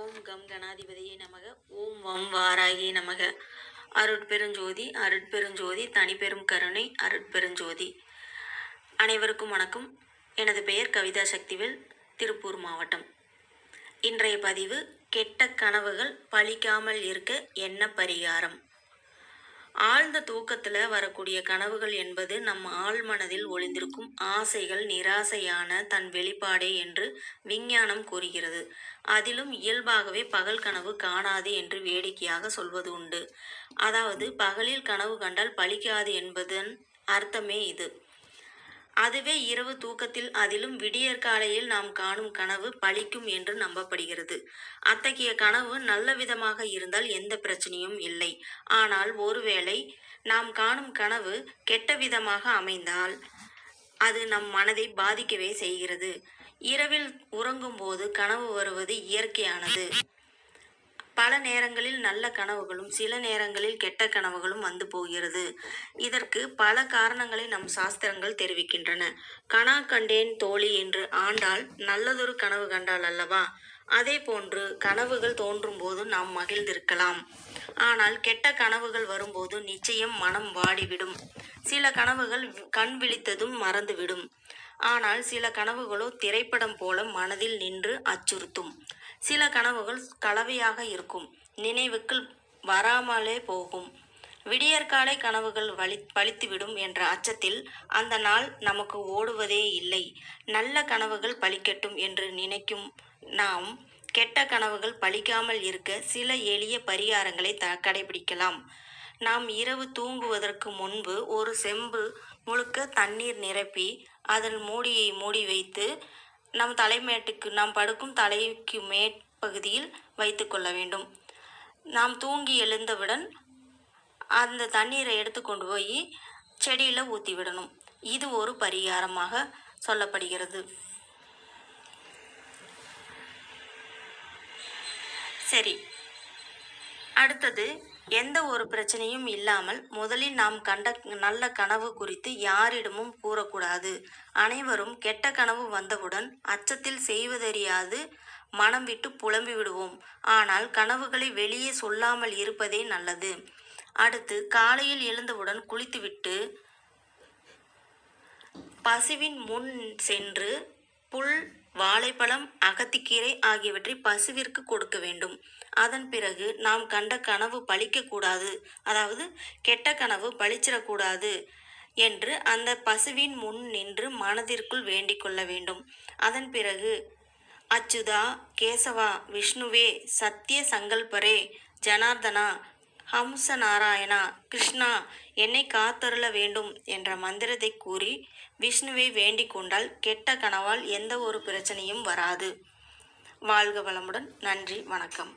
ஓம் come கணாதிபதியே நமக. ஓம் வம் வாராகி நமக. அருட்பெருஞ்சோதி அருட்பெருஞ்சோதி தனிப்பெரும் கருணை அருட்பெருஞ்சோதி. அனைவருக்கும் வணக்கம். எனது பெயர் கவிதா சக்திவேல் திருப்பூர் மாவட்டம். இன்றைய பதிவு கெட்ட கனவுகள் பலிக்காமல் இருக்க என்ன பரிகாரம்? ஆழ்ந்த தூக்கத்தில் வரக்கூடிய கனவுகள் என்பது நம் ஆழ்மனதில் ஒளிந்திருக்கும் ஆசைகள் நிராசையான தன் வெளிப்பாடே என்று விஞ்ஞானம் கூறுகிறது. அதிலும் இயல்பாகவே பகல் கனவு காணாது என்று வேடிக்கையாக சொல்வது உண்டு. அதாவது பகலில் கனவு கண்டால் பலிக்காது என்பதன் அர்த்தமே இது. அதுவே இரவு தூக்கத்தில் அதிலும் விடியற்காலையில் நாம் காணும் கனவு பழிக்கும் என்று நம்பப்படுகிறது. அத்தகைய கனவு நல்ல விதமாக இருந்தால் எந்த பிரச்சனையும் இல்லை. ஆனால் ஒருவேளை நாம் காணும் கனவு கெட்ட விதமாக அமைந்தால் அது நம் மனதை பாதிக்கவே செய்கிறது. இரவில் உறங்கும்போது கனவு வருவது இயற்கையானது. பல நேரங்களில் நல்ல கனவுகளும் சில நேரங்களில் கெட்ட கனவுகளும் வந்து போகிறது. இதற்கு பல காரணங்களை நம் சாஸ்திரங்கள் தெரிவிக்கின்றன. கனா கண்டேன் தோழி என்று ஆண்டால் நல்லதொரு கனவு கண்டால் அல்லவா? அதே போன்று கனவுகள் தோன்றும் போது நாம் மகிழ்ந்திருக்கலாம். ஆனால் கெட்ட கனவுகள் வரும்போது நிச்சயம் மனம் வாடிவிடும். சில கனவுகள் கண் விழித்ததும் மறந்துவிடும். ஆனால் சில கனவுகளோ திரைப்படம் போல மனதில் நின்று அச்சுறுத்தும். சில கனவுகள் கலவையாக இருக்கும். நினைவுக்குள் வராமலே போகும். விடியற்காலை கனவுகள் வலி பழித்துவிடும் என்ற அச்சத்தில் அந்த நாள் நமக்கு ஓடுவதே இல்லை. நல்ல கனவுகள் பலிக்கட்டும் என்று நினைக்கும் நாம் கெட்ட கனவுகள் பழிக்காமல் இருக்க சில எளிய பரிகாரங்களை த கடைபிடிக்கலாம். நாம் இரவு தூங்குவதற்கு முன்பு ஒரு செம்பு முழுக்க தண்ணீர் நிரப்பி அதன் மூடியை மூடி வைத்து நம் தலைமேட்டுக்கு நாம் படுக்கும் தலைக்கு மேற்பகுதியில் வைத்து கொள்ள வேண்டும். நாம் தூங்கி எழுந்தவுடன் அந்த தண்ணீரை எடுத்து கொண்டு போய் செடியில் ஊற்றி விடணும். இது ஒரு பரிகாரமாக சொல்லப்படுகிறது. சரி. அடுத்தது எந்த ஒரு பிரச்சனையும் இல்லாமல் முதலில் நாம் கண்ட நல்ல கனவு குறித்து யாரிடமும் கூறக்கூடாது. அனைவரும் கெட்ட கனவு வந்தவுடன் அச்சத்தில் செய்வதறியாது மனம் விட்டு புலம்பி விடுவோம். ஆனால் கனவுகளை வெளியே சொல்லாமல் இருப்பதே நல்லது. அடுத்து காலையில் எழுந்தவுடன் குளித்துவிட்டு பசுவின் முன் சென்று புல் வாழைப்பழம் அகத்திக்கீரை ஆகியவற்றை பசுவிற்கு கொடுக்க வேண்டும். அதன் பிறகு நாம் கண்ட கனவு பழிக்கக்கூடாது. அதாவது கெட்ட கனவு பழிச்சிடக்கூடாது என்று அந்த பசுவின் முன் நின்று மனதிற்குள் வேண்டிக் கொள்ள வேண்டும். அதன் பிறகு அச்சுதா கேசவா விஷ்ணுவே சத்திய சங்கல்பரே ஜனார்தனா ஹம்ச நாராயணா கிருஷ்ணா என்னை காத்தருள வேண்டும் என்ற மந்திரத்தை கூறி விஷ்ணுவை வேண்டிக் கொண்டால் கெட்ட கனவால் எந்த ஒரு பிரச்சனையும் வராது. வாழ்க வளமுடன். நன்றி. வணக்கம்.